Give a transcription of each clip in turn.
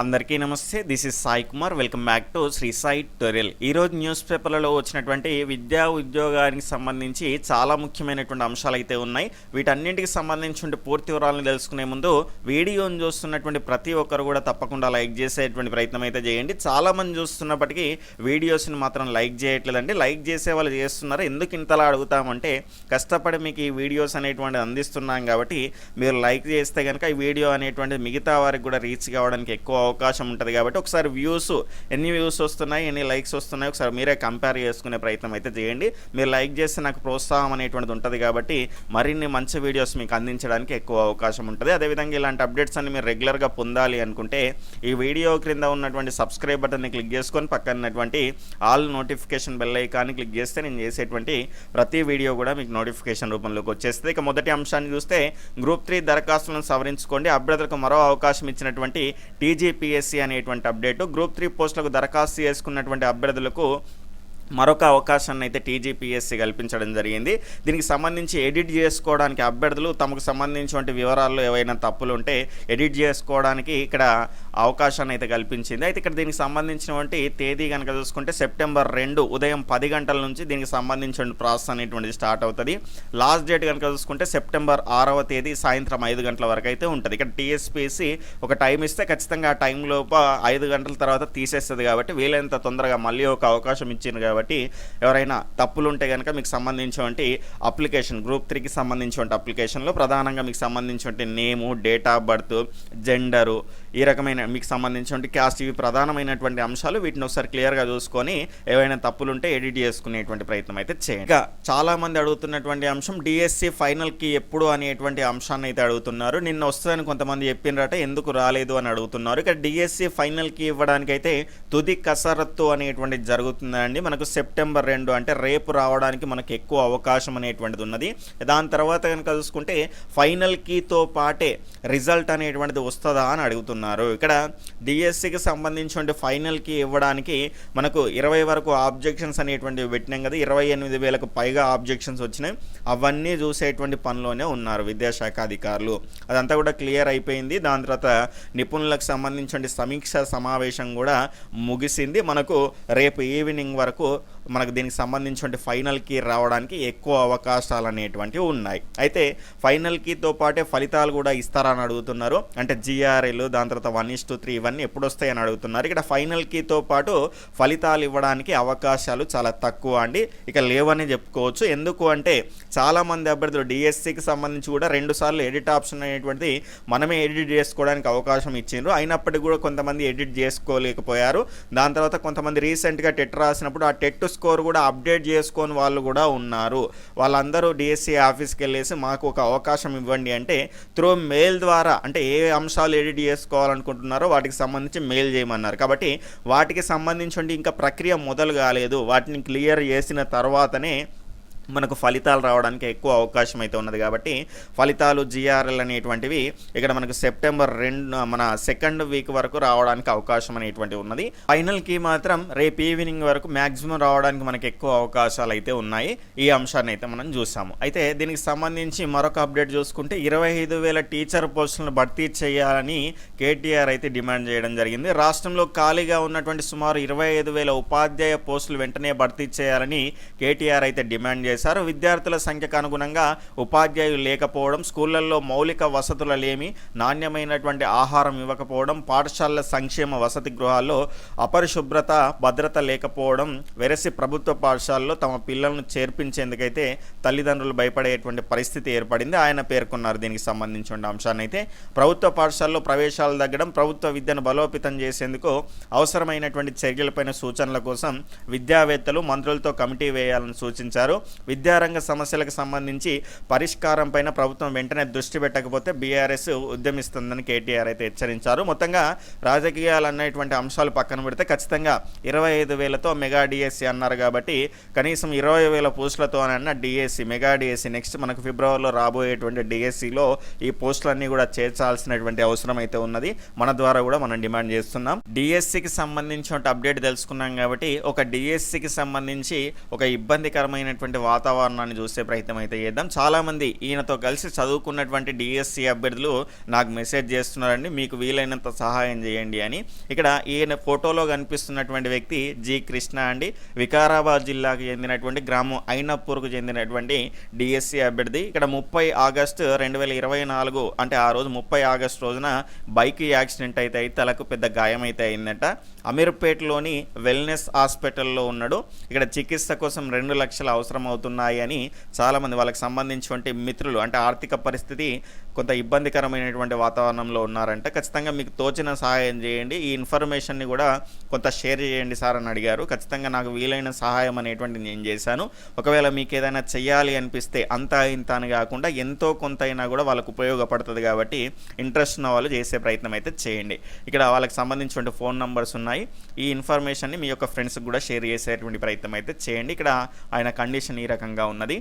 అందరికీ నమస్తే this is Sai Kumar. Welcome back to Sri Sai tutorial ఈరోజు news పేపర్లలో వచ్చినటువంటి విద్యా ఉద్యోగానికి సంబంధించి చాలా ముఖ్యమైనటువంటి అంశాలు అయితే ఉన్నాయి. వీటన్నింటికి సంబంధించి పూర్తి వివరాలను తెలుసుకునే ముందు వీడియోను చూస్తున్నటువంటి ప్రతి ఒక్కరు కూడా తప్పకుండా లైక్ చేసేటువంటి ప్రయత్నం అయితే చేయండి. చాలామంది చూస్తున్నప్పటికీ వీడియోస్ని మాత్రం లైక్ చేయట్లేదండి. లైక్ చేసే వాళ్ళు చేస్తున్నారు. ఎందుకు ఇంతలా అడుగుతామంటే కష్టపడి మీకు ఈ వీడియోస్ అనేటువంటి అందిస్తున్నాం కాబట్టి మీరు లైక్ చేస్తే కనుక ఈ వీడియో అనేటువంటి మిగతా వారికి కూడా రీచ్ కావడానికి ఎక్కువ అవకాశం ఉంటుంది కాబట్టి ఒకసారి వ్యూస్ ఎన్ని వ్యూస్ వస్తున్నాయి ఎన్ని లైక్స్ వస్తున్నాయి ఒకసారి మీరే కంపేర్ చేసుకునే ప్రయత్నం అయితే చేయండి. మీరు లైక్ చేస్తే నాకు ప్రోత్సాహం అనేటువంటిది ఉంటుంది కాబట్టి మరిన్ని మంచి వీడియోస్ మీకు అందించడానికి ఎక్కువ అవకాశం ఉంటుంది. అదేవిధంగా ఇలాంటి అప్డేట్స్ అన్ని మీరు రెగ్యులర్గా పొందాలి అనుకుంటే ఈ వీడియో క్రింద ఉన్నటువంటి సబ్స్క్రైబ్ బటన్ని క్లిక్ చేసుకొని పక్కన ఉన్నటువంటి ఆల్ నోటిఫికేషన్ బెల్ ఐకాన్ని క్లిక్ చేస్తే నేను చేసేటువంటి ప్రతి వీడియో కూడా మీకు నోటిఫికేషన్ రూపంలోకి వచ్చేస్తుంది. ఇక మొదటి అంశాన్ని చూస్తే గ్రూప్ త్రీ దరఖాస్తులను సవరించుకోండి. అభ్యర్థులకు మరో అవకాశం ఇచ్చినటువంటి టీజీపీఎస్సీ అనేటువంటి అప్డేటు గ్రూప్ త్రీ పోస్టులకు దరఖాస్తు చేసుకున్నటువంటి అభ్యర్థులకు మరొక అవకాశాన్ని అయితే టీజీపీఎస్సీ కల్పించడం జరిగింది. దీనికి సంబంధించి ఎడిట్ చేసుకోవడానికి అభ్యర్థులు తమకు సంబంధించినటువంటి వివరాల్లో ఏవైనా తప్పులు ఉంటే ఎడిట్ చేసుకోవడానికి ఇక్కడ అవకాశాన్ని అయితే కల్పించింది. అయితే ఇక్కడ దీనికి సంబంధించినటువంటి తేదీ కనుక చూసుకుంటే సెప్టెంబర్ రెండు ఉదయం పది గంటల నుంచి దీనికి సంబంధించిన ప్రాసెస్ అనేటువంటిది స్టార్ట్ అవుతుంది. లాస్ట్ డేట్ కనుక చూసుకుంటే సెప్టెంబర్ ఆరవ తేదీ సాయంత్రం ఐదు గంటల వరకు అయితే ఉంటుంది. ఇక్కడ టీఎస్పీసీ ఒక టైం ఇస్తే ఖచ్చితంగా ఆ టైం లోప ఐదు గంటల తర్వాత తీసేస్తుంది కాబట్టి వీలైనంత తొందరగా మళ్ళీ ఒక అవకాశం ఇచ్చింది కాబట్టి ఎవరైనా తప్పులు ఉంటే కనుక మీకు సంబంధించినటువంటి అప్లికేషన్ గ్రూప్ త్రీకి సంబంధించినటువంటి అప్లికేషన్లో ప్రధానంగా మీకు సంబంధించినటువంటి name date of birth gender ఈ రకమైన మీకు సంబంధించినటువంటి క్యాస్ట్ ఇవి ప్రధానమైనటువంటి అంశాలు. వీటిని ఒకసారి క్లియర్గా చూసుకొని ఏవైనా తప్పులు ఉంటే ఎడిట్ చేసుకునేటువంటి ప్రయత్నం అయితే చేయండి. ఇంకా చాలా మంది అడుగుతున్నటువంటి అంశం డిఎస్సి ఫైనల్కి ఎప్పుడు అనేటువంటి అంశాన్ని అయితే అడుగుతున్నారు. నిన్న వస్తుందని కొంతమంది చెప్పినరట ఎందుకు రాలేదు అని అడుగుతున్నారు. ఇక డిఎస్సి ఫైనల్కి ఇవ్వడానికి అయితే తుది కసరత్తు అనేటువంటి జరుగుతుందండి. మనకు సెప్టెంబర్ రెండు అంటే రేపు రావడానికి మనకు ఎక్కువ అవకాశం అనేటువంటిది ఉన్నది. దాని తర్వాత కనుక చూసుకుంటే ఫైనల్ కీతో పాటే రిజల్ట్ అనేటువంటిది వస్తుందా అని అడుగుతున్నారు. ఇక్కడ డిఎస్సికి సంబంధించిన ఫైనల్ కీ ఇవ్వడానికి మనకు ఇరవై వరకు ఆబ్జెక్షన్స్ అనేటువంటివి పెట్టినాం కదా. ఇరవై ఎనిమిది వేలకు పైగా ఆబ్జెక్షన్స్ వచ్చినాయి. అవన్నీ చూసేటువంటి పనిలోనే ఉన్నారు విద్యాశాఖ అధికారులు. అదంతా కూడా క్లియర్ అయిపోయింది. దాని తర్వాత నిపుణులకు సంబంధించిన సమీక్ష సమావేశం కూడా ముగిసింది. మనకు రేపు ఈవినింగ్ వరకు మనకు దీనికి సంబంధించిన ఫైనల్కి రావడానికి ఎక్కువ అవకాశాలు అనేటువంటివి ఉన్నాయి. అయితే ఫైనల్ కీతో పాటే ఫలితాలు కూడా ఇస్తారని అడుగుతున్నారు. అంటే జిఆర్ఎల్ దాని తర్వాత వన్ ఇస్ టూ త్రీ ఇవన్నీ ఎప్పుడు వస్తాయని అడుగుతున్నారు. ఇక్కడ ఫైనల్ కీతో పాటు ఫలితాలు ఇవ్వడానికి అవకాశాలు చాలా తక్కువ అండి. ఇక లేవని చెప్పుకోవచ్చు. ఎందుకు అంటే చాలామంది అభ్యర్థులు డిఎస్సికి సంబంధించి కూడా రెండు సార్లు ఎడిట్ ఆప్షన్ అనేటువంటిది మనమే ఎడిట్ చేసుకోవడానికి అవకాశం ఇచ్చిండ్రు. అయినప్పటికీ కూడా కొంతమంది ఎడిట్ చేసుకోలేకపోయారు. దాని తర్వాత కొంతమంది రీసెంట్గా టెట్ రాసినప్పుడు ఆ టెట్ స్కోర్ కూడా అప్డేట్ చేసుకొని వాళ్ళు కూడా ఉన్నారు. వాళ్ళందరూ డిఎస్సి ఆఫీస్కి వెళ్ళేసి మాకు ఒక అవకాశం ఇవ్వండి అంటే త్రూ మెయిల్ ద్వారా అంటే ఏ అంశాలు ఎడిట్ చేసుకోవాలనుకుంటున్నారో వాటికి సంబంధించి మెయిల్ చేయమన్నారు. కాబట్టి వాటికి సంబంధించి ఇంకా ప్రక్రియ మొదలు కాలేదు. వాటిని క్లియర్ చేసిన తర్వాతనే మనకు ఫలితాలు రావడానికి ఎక్కువ అవకాశం అయితే ఉన్నది కాబట్టి ఫలితాలు జిఆర్ఎల్ అనేటువంటివి ఇక్కడ మనకు సెప్టెంబర్ రెండు మన సెకండ్ వీక్ వరకు రావడానికి అవకాశం అనేటువంటివి ఉన్నది. ఫైనల్కి మాత్రం రేపు ఈవినింగ్ వరకు మ్యాక్సిమం రావడానికి మనకి ఎక్కువ అవకాశాలు అయితే ఉన్నాయి. ఈ అంశాన్ని అయితే మనం చూసాము. అయితే దీనికి సంబంధించి మరొక అప్డేట్ చూసుకుంటే ఇరవై ఐదు వేల టీచర్ పోస్టులను భర్తీ చేయాలని కేటీఆర్ అయితే డిమాండ్ చేయడం జరిగింది. రాష్ట్రంలో ఖాళీగా ఉన్నటువంటి సుమారు ఇరవై ఐదు వేల ఉపాధ్యాయ పోస్టులు వెంటనే భర్తీ చేయాలని కేటీఆర్ అయితే డిమాండ్ చేశారు. చేశారు. విద్యార్థుల సంఖ్యకు అనుగుణంగా ఉపాధ్యాయులు లేకపోవడం స్కూళ్ళలో మౌలిక వసతులు లేమి నాణ్యమైనటువంటి ఆహారం ఇవ్వకపోవడం పాఠశాలల సంక్షేమ వసతి గృహాల్లో అపరిశుభ్రత భద్రత లేకపోవడం వెరసి ప్రభుత్వ పాఠశాలలో తమ పిల్లలను చేర్పించేందుకైతే తల్లిదండ్రులు భయపడేటువంటి పరిస్థితి ఏర్పడింది. ఆయన పేర్కొన్నారు దీనికి సంబంధించిన అంశాన్ని అయితే. ప్రభుత్వ పాఠశాలలో ప్రవేశాలు తగ్గడం ప్రభుత్వ విద్యను బలోపేతం చేసేందుకు అవసరమైనటువంటి చర్యలపైన సూచనల కోసం విద్యావేత్తలు మంత్రులతో కమిటీ వేయాలని సూచించారు. విద్యారంగ సమస్యలకు సంబంధించి పరిష్కారం పైన ప్రభుత్వం వెంటనే దృష్టి పెట్టకపోతే బీఆర్ఎస్ ఉద్యమిస్తుందని కేటీఆర్ అయితే హెచ్చరించారు. మొత్తంగా రాజకీయాలు అనేటువంటి అంశాలు పక్కన పెడితే ఖచ్చితంగా ఇరవై ఐదు వేలతో మెగా డిఎస్సి అన్నారు కాబట్టి కనీసం ఇరవై వేల పోస్టులతో అన్న డిఎస్సి మెగా డిఎస్సి నెక్స్ట్ మనకు ఫిబ్రవరిలో రాబోయేటువంటి డిఎస్సిలో ఈ పోస్టులన్నీ కూడా చేర్చాల్సినటువంటి అవసరం అయితే ఉన్నది. మన ద్వారా కూడా మనం డిమాండ్ చేస్తున్నాం. డిఎస్సికి సంబంధించిన అప్డేట్ తెలుసుకున్నాం కాబట్టి ఒక డిఎస్సికి సంబంధించి ఒక ఇబ్బందికరమైనటువంటి వాతావరణాన్ని చూసే ప్రయత్నం అయితే చేద్దాం. చాలామంది ఈయనతో కలిసి చదువుకున్నటువంటి డిఎస్సి అభ్యర్థులు నాకు మెసేజ్ చేస్తున్నారండి. మీకు వీలైనంత సహాయం చేయండి అని. ఇక్కడ ఈయన ఫోటోలో కనిపిస్తున్నటువంటి వ్యక్తి జి కృష్ణ అండి. వికారాబాద్ జిల్లాకు చెందినటువంటి గ్రామం ఐనప్పూర్కు చెందినటువంటి డిఎస్సి అభ్యర్థి. ఇక్కడ ముప్పై ఆగస్టు రెండు వేల ఇరవై నాలుగు అంటే ఆ రోజు ముప్పై ఆగస్టు రోజున బైక్ యాక్సిడెంట్ అయితే అయి తలకు పెద్ద గాయం అయితే అయిందట. అమీర్పేటలోని వెల్నెస్ హాస్పిటల్లో ఉన్నాడు. ఇక్కడ చికిత్స కోసం రెండు లక్షలు అవసరం అవుతుంది అని చాలామంది వాళ్ళకి సంబంధించినటువంటి మిత్రులు అంటే ఆర్థిక పరిస్థితి కొంత ఇబ్బందికరమైనటువంటి వాతావరణంలో ఉన్నారంట. ఖచ్చితంగా మీకు తోచిన సహాయం చేయండి. ఈ ఇన్ఫర్మేషన్ని కూడా కొంత షేర్ చేయండి సార్ అని అడిగారు. ఖచ్చితంగా నాకు వీలైన సహాయం అనేటువంటి నేను చేశాను. ఒకవేళ మీకు ఏదైనా చేయాలి అనిపిస్తే అంతా ఇంత అని కాకుండా ఎంతో కొంత అయినా కూడా వాళ్ళకు ఉపయోగపడుతుంది కాబట్టి ఇంట్రెస్ట్ ఉన్న వాళ్ళు చేసే ప్రయత్నం అయితే చేయండి. ఇక్కడ వాళ్ళకి సంబంధించినటువంటి ఫోన్ నంబర్స్ ఉన్నాయి. ఈ ఇన్ఫర్మేషన్ని మీ యొక్క ఫ్రెండ్స్కి కూడా షేర్ చేసేటువంటి ప్రయత్నం అయితే చేయండి. ఇక్కడ ఆయన కండిషన్ ఈ రకంగా ఉన్నది.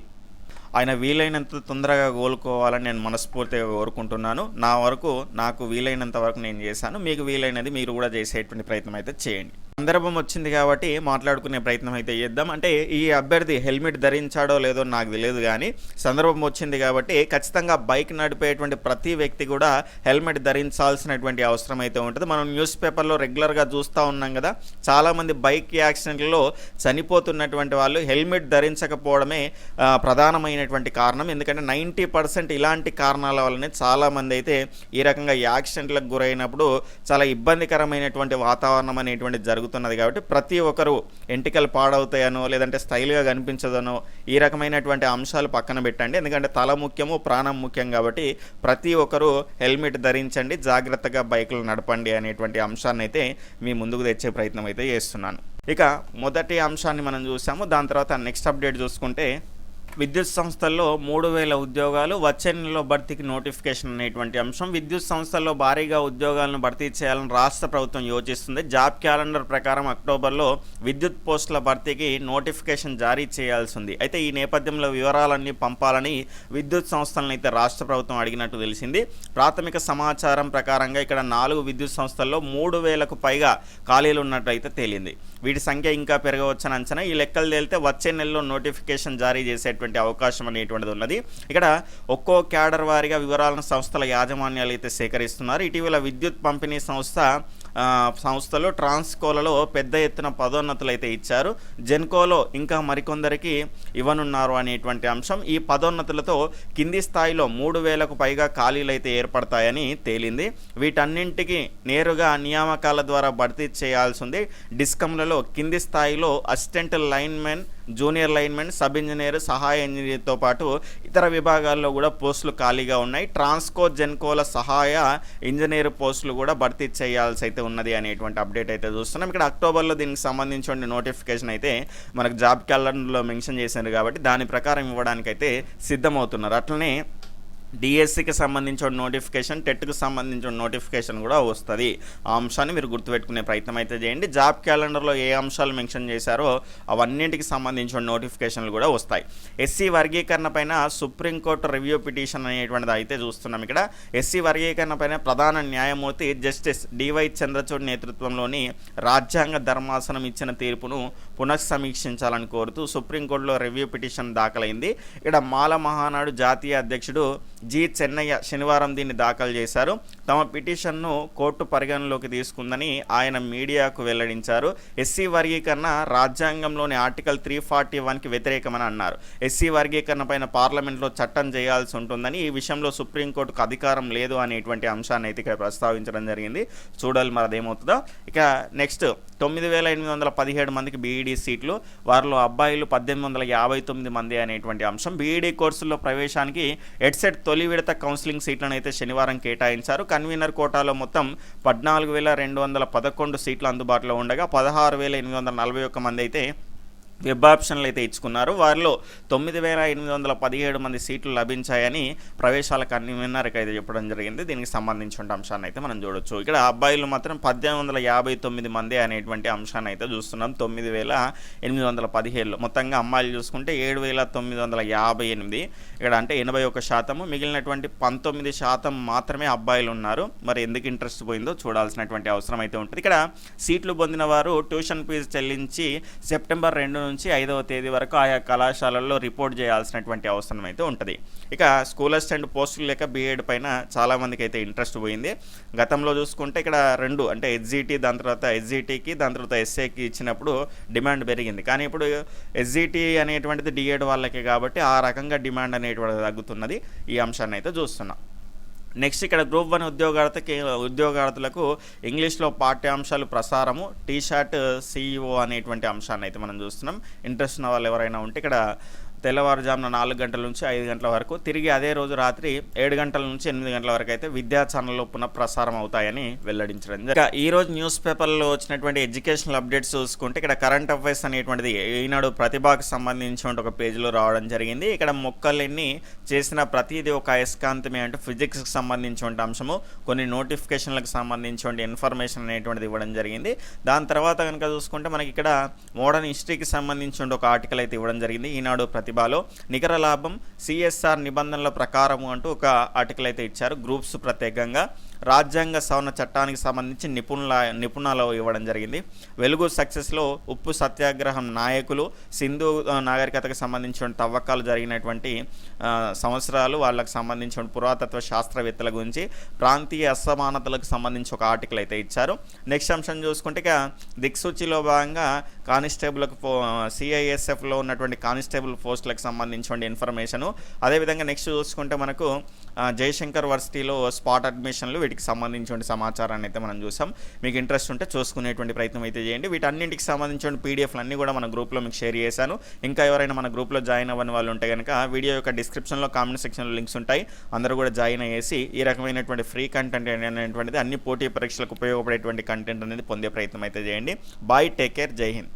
ఆయన వీలైనంత తొందరగా కోలుకోవాలని నేను మనస్ఫూర్తిగా కోరుకుంటున్నాను. నా వరకు నాకు వీలైనంత వరకు నేను చేశాను. మీకు వీలైనది మీరు కూడా చేసేటువంటి ప్రయత్నం అయితే చేయండి. సందర్భం వచ్చింది కాబట్టి మాట్లాడుకునే ప్రయత్నం అయితే చేద్దాం. అంటే ఈ అభ్యర్థి హెల్మెట్ ధరించాడో లేదో నాకు తెలియదు కానీ సందర్భం వచ్చింది కాబట్టి ఖచ్చితంగా బైక్ నడిపేటువంటి ప్రతి వ్యక్తి కూడా హెల్మెట్ ధరించాల్సినటువంటి అవసరం అయితే ఉంటుంది. మనం న్యూస్ పేపర్లో రెగ్యులర్గా చూస్తూ ఉన్నాం కదా. చాలామంది బైక్ యాక్సిడెంట్లలో చనిపోతున్నటువంటి వాళ్ళు హెల్మెట్ ధరించకపోవడమే ప్రధానమైనటువంటి కారణం. ఎందుకంటే నైంటీ పర్సెంట్ ఇలాంటి కారణాల వల్లనే చాలామంది అయితే ఈ రకంగా యాక్సిడెంట్లకు గురైనప్పుడు చాలా ఇబ్బందికరమైనటువంటి వాతావరణం అనేటువంటి జరుగుతుంది. జరుగుతున్నది కాబట్టి ప్రతి ఒక్కరు ఎంటికలు పాడవుతాయనో లేదంటే స్టైల్గా కనిపించదనో ఈ రకమైనటువంటి అంశాలు పక్కన పెట్టండి. ఎందుకంటే తల ముఖ్యము ప్రాణం ముఖ్యం కాబట్టి ప్రతి ఒక్కరూ హెల్మెట్ ధరించండి జాగ్రత్తగా బైకులు నడపండి అనేటువంటి అంశాన్ని అయితే మీ ముందుకు తెచ్చే ప్రయత్నం అయితే చేస్తున్నాను. ఇక మొదటి అంశాన్ని మనం చూసాము. దాని తర్వాత నెక్స్ట్ అప్డేట్ చూసుకుంటే విద్యుత్ సంస్థల్లో మూడు వేల ఉద్యోగాలు వచ్చే నెలలో భర్తీకి నోటిఫికేషన్ అనేటువంటి అంశం. విద్యుత్ సంస్థల్లో భారీగా ఉద్యోగాలను భర్తీ చేయాలని రాష్ట్ర ప్రభుత్వం యోచిస్తుంది. జాబ్ క్యాలెండర్ ప్రకారం అక్టోబర్లో విద్యుత్ పోస్టుల భర్తీకి నోటిఫికేషన్ జారీ చేయాల్సి ఉంది అయితే ఈ నేపథ్యంలో వివరాలన్నీ పంపాలని విద్యుత్ సంస్థలను అయితే రాష్ట్ర ప్రభుత్వం అడిగినట్టు తెలిసింది. ప్రాథమిక సమాచారం ప్రకారంగా ఇక్కడ నాలుగు విద్యుత్ సంస్థల్లో మూడు వేలకు పైగా ఖాళీలు ఉన్నట్టు అయితే తేలింది. వీటి సంఖ్య ఇంకా పెరగవచ్చని అంచనా. ఈ లెక్కలు తేలితే వచ్చే నెలలో నోటిఫికేషన్ జారీ చేసేటువంటి అవకాశం అనేటువంటిది ఉన్నది. ఇక్కడ ఒక్కో క్యాడర్ వారిగా వివరాలను సంస్థల యాజమాన్యాలు అయితే సేకరిస్తున్నారు. ఇటీవల విద్యుత్ పంపిణీ సంస్థ సంస్థలు ట్రాన్స్కోలలో పెద్ద ఎత్తున పదోన్నతులు అయితే ఇచ్చారు. జెన్కోలో ఇంకా మరికొందరికి ఇవ్వనున్నారు అనేటువంటి అంశం. ఈ పదోన్నతులతో కింది స్థాయిలో మూడు వేలకు పైగా ఖాళీలు అయితే ఏర్పడతాయని తేలింది. వీటన్నింటికి నేరుగా నియామకాల ద్వారా భర్తీ చేయాల్సి ఉంది డిస్కంలలో కింది స్థాయిలో assistant linemen junior linemen sub engineer సహాయ ఇంజనీర్తో పాటు ఇతర విభాగాల్లో కూడా పోస్టులు ఖాళీగా ఉన్నాయి. ట్రాన్స్కో జెన్కోల సహాయ ఇంజనీర్ పోస్టులు కూడా భర్తీ చేయాల్సి అయితే ఉన్నది అనేటువంటి అప్డేట్ అయితే చూస్తున్నాం. ఇక్కడ అక్టోబర్లో దీనికి సంబంధించిన నోటిఫికేషన్ అయితే మనకు జాబ్ క్యాలెండర్లో మెన్షన్ చేశారు కాబట్టి దాని ప్రకారం ఇవ్వడానికైతే సిద్ధమవుతున్నారు. అట్లనే డిఎస్సికి సంబంధించిన నోటిఫికేషన్ టెట్కి సంబంధించిన నోటిఫికేషన్ కూడా వస్తుంది. ఆ అంశాన్ని మీరు గుర్తుపెట్టుకునే ప్రయత్నం అయితే చేయండి. జాబ్ క్యాలెండర్లో ఏ అంశాలు మెన్షన్ చేశారో అవన్నింటికి సంబంధించిన నోటిఫికేషన్లు కూడా వస్తాయి. ఎస్సీ వర్గీకరణ పైన సుప్రీంకోర్టు రివ్యూ పిటిషన్ అనేటువంటిది అయితే చూస్తున్నాం ఇక్కడ. ఎస్సీ వర్గీకరణ పైన ప్రధాన న్యాయమూర్తి జస్టిస్ డివై చంద్రచూడ్ నేతృత్వంలోని రాజ్యాంగ ధర్మాసనం ఇచ్చిన తీర్పును పునఃసమీక్షించాలని కోరుతూ సుప్రీంకోర్టులో రివ్యూ పిటిషన్ దాఖలైంది. ఇక్కడ మాల మహానాడు జాతీయ అధ్యక్షుడు జి చెన్నయ్య శనివారం దీన్ని దాఖలు చేశారు. తమ పిటిషన్ను కోర్టు పరిగణలోకి తీసుకుందని ఆయన మీడియాకు వెల్లడించారు. ఎస్సీ వర్గీకరణ రాజ్యాంగంలోని ఆర్టికల్ త్రీ ఫార్టీ వన్కి వ్యతిరేకమని అన్నారు. ఎస్సీ వర్గీకరణ పైన పార్లమెంట్లో చట్టం చేయాల్సి ఉంటుందని ఈ విషయంలో సుప్రీంకోర్టుకు అధికారం లేదు అనేటువంటి అంశాన్ని అయితే ఇక్కడ ప్రస్తావించడం జరిగింది. చూడాలి మరి అదేమవుతుందో. ఇక నెక్స్ట్ తొమ్మిది వేల ఎనిమిది వందల పదిహేడు మందికి బీఈడీ సీట్లు వారిలో అబ్బాయిలు పద్దెనిమిది వందల యాభై తొమ్మిది మంది అనేటువంటి అంశం. బీఈడీ కోర్సుల్లో ప్రవేశానికి ఎడ్సెట్ తొలి విడత కౌన్సిలింగ్ సీట్లను అయితే శనివారం కేటాయించారు. కానీ కన్వీనర్ కోటాలో మొత్తం పద్నాలుగు వేల రెండు వందల పదకొండు సీట్లు అందుబాటులో ఉండగా పదహారు వేల ఎనిమిది వందల నలభై ఒక్క మంది అయితే వెబ్ ఆప్షన్లు అయితే ఇచ్చుకున్నారు. వారిలో తొమ్మిది వేల ఎనిమిది వందల పదిహేడు మంది సీట్లు లభించాయని ప్రవేశాల కన్వీనర్కి అయితే చెప్పడం జరిగింది. దీనికి సంబంధించిన అంశాన్ని అయితే మనం చూడొచ్చు. ఇక్కడ అబ్బాయిలు మాత్రం పద్దెనిమిది వందల యాభై తొమ్మిది మంది అనేటువంటి అంశాన్ని అయితే చూస్తున్నాం. తొమ్మిది వేల ఎనిమిది వందల పదిహేడులో. మొత్తంగా అమ్మాయిలు చూసుకుంటే ఏడు వేల తొమ్మిది వందల యాభై ఎనిమిది. ఇక్కడ అంటే ఎనభై ఒక శాతము. మిగిలినటువంటి పంతొమ్మిది శాతం మాత్రమే అబ్బాయిలు ఉన్నారు. మరి ఎందుకు ఇంట్రెస్ట్ పోయిందో చూడాల్సినటువంటి అవసరం అయితే ఉంటుంది. ఇక్కడ సీట్లు పొందిన వారు ట్యూషన్ ఫీజు చెల్లించి సెప్టెంబర్ రెండు నుంచి ఐదవ తేదీ వరకు ఆయా కళాశాలల్లో రిపోర్ట్ చేయాల్సినటువంటి అవసరం అయితే ఉంటుంది. ఇక స్కూల్ అసిస్టెంట్ పోస్టులు లేక బీఎడ్ పైన చాలామందికి అయితే ఇంట్రెస్ట్ పోయింది. గతంలో చూసుకుంటే ఇక్కడ రెండు అంటే ఎస్జీటీ దాని తర్వాత ఎస్జీటీకి దాని తర్వాత ఎస్ఏకి ఇచ్చినప్పుడు డిమాండ్ పెరిగింది. కానీ ఇప్పుడు ఎస్జిటి అనేటువంటిది డిఎడ్ వాళ్ళకే కాబట్టి ఆ రకంగా డిమాండ్ అనేటువంటిది తగ్గుతున్నది. ఈ అంశాన్ని అయితే చూస్తున్నాం. నెక్స్ట్ ఇక్కడ గ్రూప్ వన్ ఉద్యోగార్థకి ఉద్యోగార్థులకు ఇంగ్లీష్లో పాఠ్యాంశాలు ప్రసారము టీ షర్ట్ సిఇఓ అనేటువంటి అంశాన్ని అయితే మనం చూస్తున్నాం. ఇంట్రెస్ట్ ఉన్న వాళ్ళు ఎవరైనా ఉంటే ఇక్కడ తెల్లవారుజామున నాలుగు గంటల నుంచి ఐదు గంటల వరకు తిరిగి అదే రోజు రాత్రి ఏడు గంటల నుంచి ఎనిమిది గంటల వరకు అయితే విద్యా ఛానల్లో పునః ప్రసారం అవుతాయని వెల్లడించడం జరిగింది. ఇక ఈ రోజు న్యూస్ పేపర్లో వచ్చినటువంటి ఎడ్యుకేషనల్ అప్డేట్స్ చూసుకుంటే ఇక్కడ కరెంట్ అఫైర్స్ అనేటువంటిది ఈనాడు ప్రతిభకు సంబంధించిన ఒక పేజీలో రావడం జరిగింది. ఇక్కడ మొక్కలన్నీ చేసిన ప్రతిదీ ఒక అయస్కాంతమే అంటే ఫిజిక్స్కి సంబంధించిన అంశము కొన్ని నోటిఫికేషన్లకు సంబంధించిన ఇన్ఫర్మేషన్ అనేటువంటిది ఇవ్వడం జరిగింది. దాని తర్వాత కనుక చూసుకుంటే మనకి ఇక్కడ మోడర్న్ హిస్టరీకి సంబంధించిన ఒక ఆర్టికల్ అయితే ఇవ్వడం జరిగింది. ఈనాడు ప్రతిభలో నికర లాభం సిఎస్ఆర్ నిబంధనల ప్రకారము అంటూ ఒక ఆర్టికల్ అయితే ఇచ్చారు. గ్రూప్స్ ప్రత్యేకంగా రాజ్యాంగ సవరణ చట్టానికి సంబంధించి నిపుణుల నిపుణులు ఇవ్వడం జరిగింది. వెలుగు సక్సెస్లో ఉప్పు సత్యాగ్రహం నాయకులు సింధు నాగరికతకు సంబంధించిన తవ్వకాలు జరిగినటువంటి సంవత్సరాలు వాళ్ళకు సంబంధించిన పురాతత్వ శాస్త్రవేత్తల గురించి ప్రాంతీయ అసమానతలకు సంబంధించి ఒక ఆర్టికల్ అయితే ఇచ్చారు. నెక్స్ట్ అంశం చూసుకుంటే ఇక దిక్సూచిలో భాగంగా కానిస్టేబుల్కు సిఐఎస్ఎఫ్లో ఉన్నటువంటి కానిస్టేబుల్ పోస్టులకు సంబంధించిన ఇన్ఫర్మేషను అదేవిధంగా నెక్స్ట్ చూసుకుంటే మనకు జయశంకర్ వర్సిటీలో స్పాట్ అడ్మిషన్లు వీటికి సంబంధించిన సమాచారాన్ని అయితే మనం చూసాం. మీకు ఇంట్రెస్ట్ ఉంటే చూసుకునేటువంటి ప్రయత్నం అయితే చేయండి. వీటన్నింటికి సంబంధించిన పీడిఎఫ్లు అన్నీ కూడా మన గ్రూప్లో మీకు షేర్ చేశాను. ఇంకా ఎవరైనా మన గ్రూప్లో జాయిన్ అవ్వని వాళ్ళు ఉంటే కనుక వీడియో యొక్క డిస్క్రిప్షన్లో కామెంట్ సెక్షన్లో లింక్స్ ఉంటాయి. అందరూ కూడా జాయిన్ అయ్యేసి ఈ రకమైనటువంటి ఫ్రీ కంటెంట్ అనేటువంటిది అన్ని పోటీ పరీక్షలకు ఉపయోగపడేటువంటి కంటెంట్ అనేది పొందే ప్రయత్నం అయితే చేయండి. బాయ్ టేక్ కేర్ జై హింద్